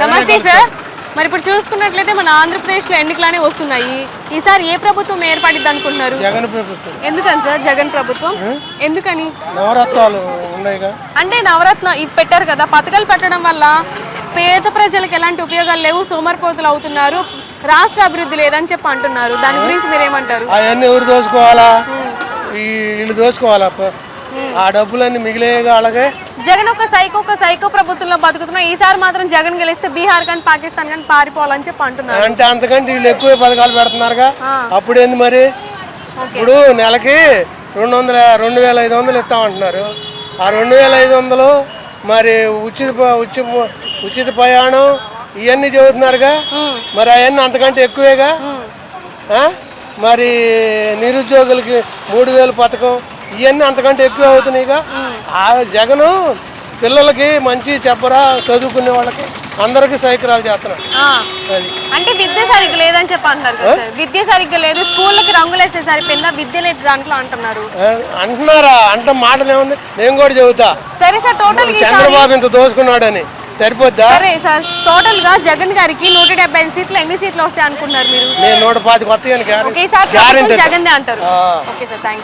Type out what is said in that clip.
నమస్తే సార్. మరి ఇప్పుడు చూసుకున్నట్లయితే మన ఆంధ్రప్రదేశ్లో ఎన్నికలనే వస్తున్నాయి. ఈసారి ఏ ప్రభుత్వం ఏర్పడిద్ది అనుకుంటున్నారు? జగన్ ప్రభుత్వం. ఎందుకని సార్ జగన్ ప్రభుత్వం? ఎందుకని? నవరత్నాలు ఉన్నాయిగా అంటే నవరత్న ఇవి పెట్టారు కదా. పథకాలు పెట్టడం వల్ల పేద ప్రజలకు ఎలాంటి ఉపయోగాలు లేవు. సోమరిపోతులు అవుతున్నారు. రాష్ట్ర అభివృద్ధి లేదని చెప్పి అంటున్నారు. దాని గురించి మీరు ఏమంటారు అవన్నీ ఎవరు దోసుకోవాలా వీళ్ళు దోసుకోవాలా ఆ డబ్బులన్నీ మిగిలేగా అలాగే జగన్ ఒక సైకో ఒక సైకో ప్రభుత్వంలో బతుకుతున్నా ఈసారి మాత్రం జగన్ గెలిస్తే బీహార్ కానీ పాకిస్తాన్ కానీ పారిపోవాలని చెప్పి అంటున్నారు. అంటే అంతకంటే వీళ్ళు ఎక్కువ పథకాలు పెడుతున్నారుగా. అప్పుడేంది మరి? ఇప్పుడు నెలకి రెండు వందల రెండు వేల ఐదు వందలు ఇస్తామంటున్నారు. ఆ రెండు వేల ఐదు వందలు మరి ఉచిత ఉచిత ఉచిత ప్రయాణం ఇవన్నీ చెబుతున్నారుగా మరి అవన్నీ అంతకంటే ఎక్కువేగా? మరి నిరుద్యోగులకి మూడు వేలు పథకం ఇవన్నీ అంతకంటే ఎక్కువ అవుతున్నాయిగా. ఆ. జగను పిల్లలకి మంచి చెప్పరా చదువుకునే వాళ్ళకి అందరికీ సైకిరాలు. అది. అంటే విద్య సరిగ్గా లేదని చెప్పి అంటున్నారు కదా సార్. విద్య సరిగ్గా లేదు స్కూళ్ళకి రంగులు వేస్తే సరిపోయిందా? విద్య లేదు దాంట్లో అంటున్నారు. అంటున్నారా? అంటే మాటలు ఏముంది నేను కూడా చెబుతా. సరే సార్ టోటల్ చంద్రబాబు ఇంత దోసుకున్నాడని. సరిపోద్దా? సరే సార్ టోటల్గా జగన్ గారికి నూట డెబ్బై ఐదు సీట్లు ఎన్ని సీట్లు వస్తాయి అనుకుంటున్నారు మీరు? నేను నూట పాతి కొత్త జగన్ అంటారు. Okay sir thank